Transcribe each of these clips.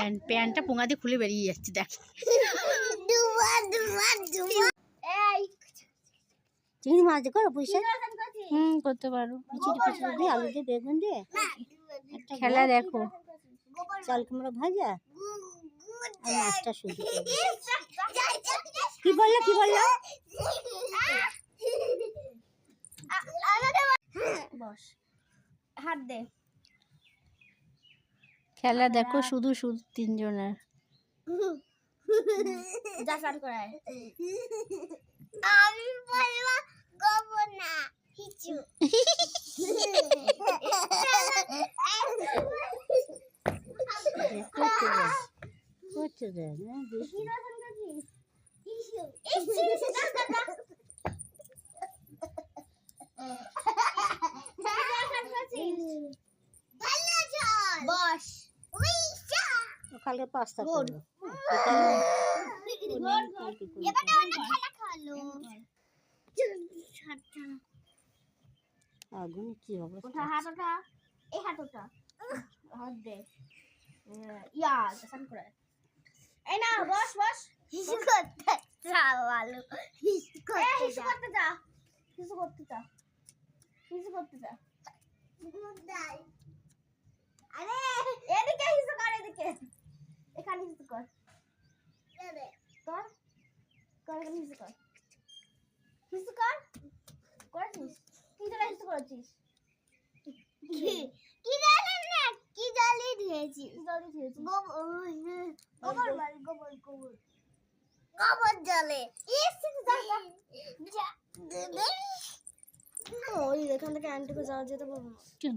Pant প্যান্টটা পোঙা দিয়ে খুলে বেরিয়ে যাচ্ছে দেখ এই চিংড়ি মাছ দিয়ে করো পয়সা হুম করতে পারো খিচুড়ি ফিচুড়ি দিয়ে আলু দিয়ে বেগুন দিয়ে খেলা দেখো চাল কুমড়ো ভাজা আর মাছটা শুধু। কি বলল কি বলল বস হাত দে খেলা দেখো শুধু শুধু তিনজনের। আমি বলব করতে দেয় না বেশি কালকে পাস্তা করব। খেলো আগুন কি এই হাত দে। ইয়া এই না বস বস। হিসু করতে যাও ভালো হিসু করতে হিসু করতে যা। হিসু করতে যা। হিসু করতে যা। যাও আরে এদিকে হিসু কর এদিকে। এখানে হিসু কর কর কর এখানে হিসু কর হিসু কর করেছিস তুই তো হিসু করেছিস কি কি জানি না কি জালি দিয়েছি তুই জলদি দিয়েছিস গোবর গোবর মার গোবর গোবর গোবর জলে ওই এখান থেকে আন্টিকে যাওয়া যেতে পারব না কেন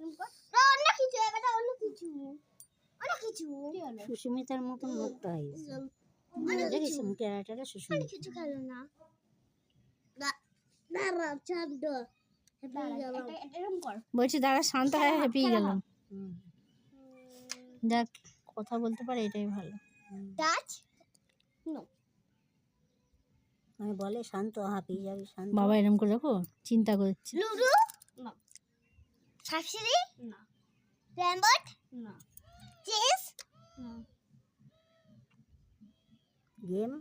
অন্য কিছু এবার অন্য কিছু অনেক কিছু সুস্মিতার মতন মুখটা হয়েছে দেখিস কিছু খেলো না দাঁড়া চান্দ বলছি দাঁড়া শান্ত হয়ে হ্যাপি গেলাম। দেখ কথা বলতে পারে এটাই ভালো। টাচ আমি বলে শান্ত হাঁপিয়ে যাবি শান্ত। বাবা এরকম করে দেখো চিন্তা করছে। লুডু? না। সাপসিড়ি না র্যাম্বট না চেস না গেম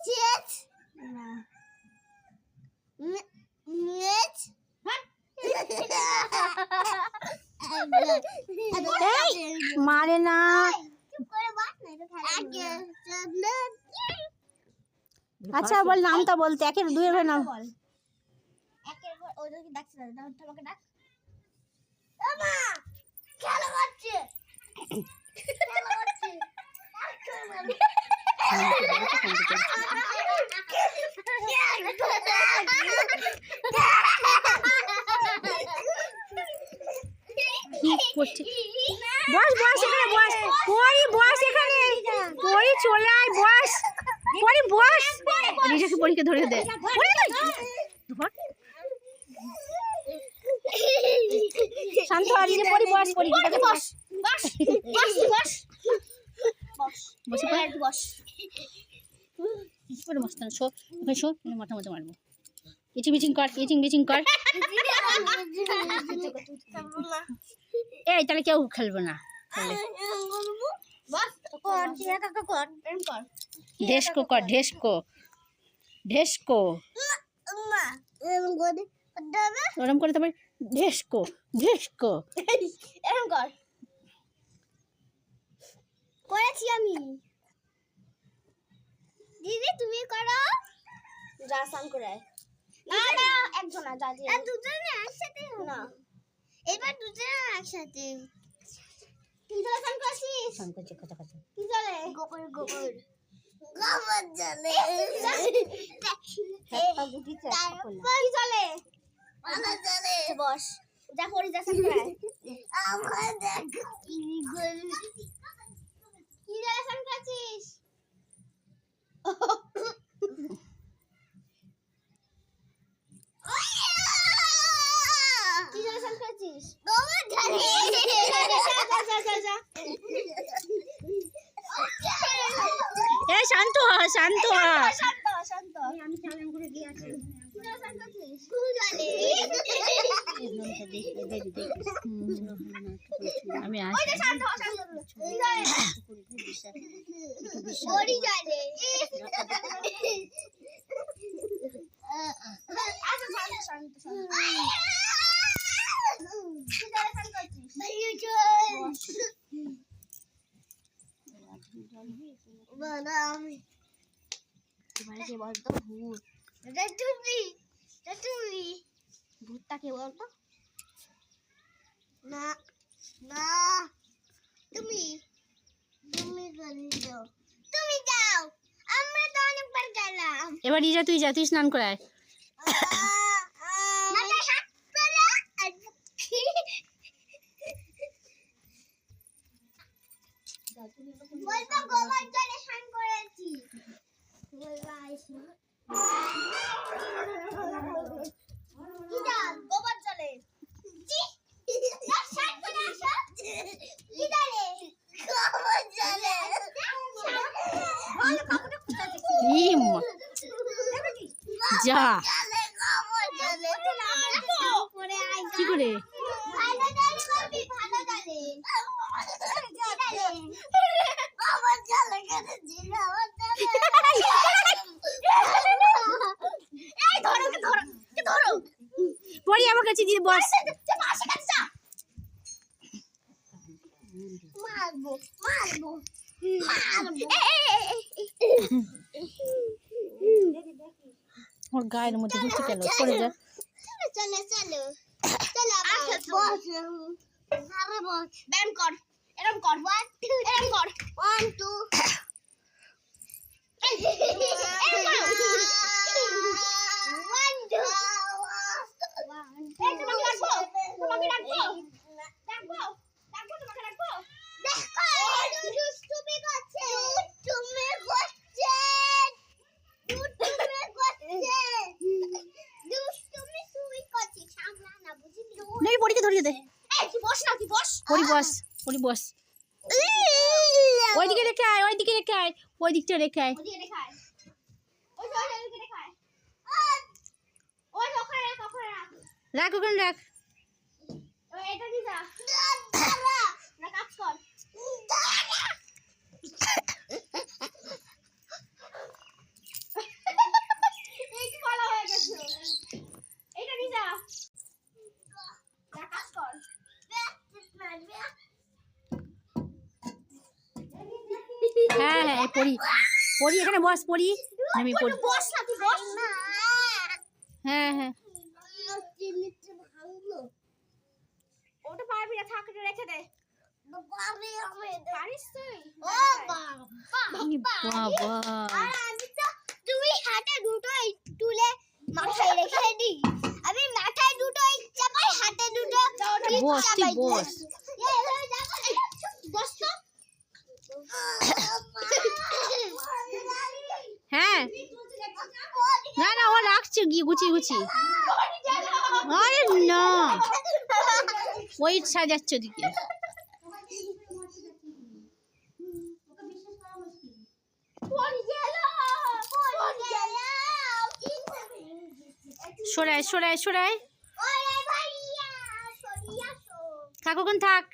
চেস না মারে না চুপ করে বস না এটা খেলা চন্দন আচ্ছা বল নামটা বলতে একের দুয়ের নাম। ওদেরকে ডাকছে না দাও তোমাকে ডাক আমা খেলা করছে খেলা করছে কি করছে বস বস এখানে বস পরি বস এখানে পরি চলে আয় বস পরি বস রিজাকে পরীকে ধরে দে পরি তুই ধর। শান্ত আর রিজা পরি বস পরি রিজাকে বস বস বস বস বস। বসে পড়। বস। বস শো শো মাথা মারবো। ইচিং বিচিং কর ইচিং বিচিং কর। এই তাহলে কেউ খেলব না। ঠিক আছে ঢেসকো কর ঢেসকো। ঢেসকো। ওরম করে তারপরে ঢেসকো ঢেসকো এরকম কর করেছি আমি দিদি তুমি করো যা স্নান করে না না একজন না যা দিয়ে আর দুজনে একসাথে না এবার দুজনে একসাথে কি জলে স্নান করছিস ফোন করছে কথা কথা কি জলে গোবর গোবর গোবর জলে হাত পা বস যা করি যা। আমার দেখো কি করছিস? কি করছিস? শান্ত হ শান্ত হ শান্ত শান্ত আমি চালান করে দিয়ে আসি কি জলে স্নান করছিস জলে এই নামটা দেখে দেখি দেখি আমি ওই আসি যে শান্ত হ, শান্ত হ। কি জলে বিশ্বাস একটু বিশ্বাস বড়ি জলে আচ্ছা শান্ত শান্ত শান্ত কি জলে স্নান করছিস বাদামি এবারে কে বলতো ভূত তুমি তুমি ভূতটা কে বলতো না না তুমি? তুমি যাও। আমরা তো অনেকবার গেলাম। এবার ইজা তুই যা তুই স্নান করে আয় মাথায় হাত তোলা আর বলব গোবর জলে স্নান করেছি বলব আইসি কি জল গোবর জলে জি না, স্নান করে আসো কি জলে গোবর জলে বলো কাকুটা কোথায় আছে? ইম যা। কি করে ভালো জলে করবি ভালো জলে গোবর জলে করেছি গোবর জলে এই ধরো কে ধরো কে ধরো পরি আমার কাছে দিয়ে বস যে মাসে কাছে যা মারবো মারবো মারবো ওর গায়ের মধ্যে ঢুকে গেল পড়ে যা। চলো চলো চলো। আচ্ছা, বস। আরে বস। ব্যায়াম কর। এরকম কর ওয়ান টু এরকম কর। ওয়ান টু ওয়ান টু এই তোমাকে রাখব তোমাকে রাখব রাখব রাখব তোমাকে রাখব দেখো দুষ্টুমি করছে দুষ্টুমি করছে দুষ্টুমি করছে দুষ্টুমি সুই করছে সামলা না বুঝলি পরীকে ধরিয়ে দে। বস না তুই বস। পরি বস পরি বস। ওইদিকে রেখে আয় ওইদিকে রেখে আয় ওই দিকটা রেখে আয়। রাখ ওখানে রাখ। এটা কি যা। না কাজ কর এই কি বলা হয়ে গেছে এইটা দিয়ে যা যা কাজ কর পরি পরি এখানে বস পরি আমি পরি বস না তুই বস হ্যাঁ হ্যাঁ। ওটা পারবি না থাক রেখে দে। তুমি হাতে দুটো তুলে মাথায় রেখে দিই। আমি মাথায় দুটো চাপাই হাতে দুটো বস, বস। এই হয়ে যাব। এই, বস তো। হ্যাঁ না না ও গুছিয়ে আরে না। ওই সাজাচ্ছে ওদিকে। সরিয়ে আসো। থাক ওখানে থাক।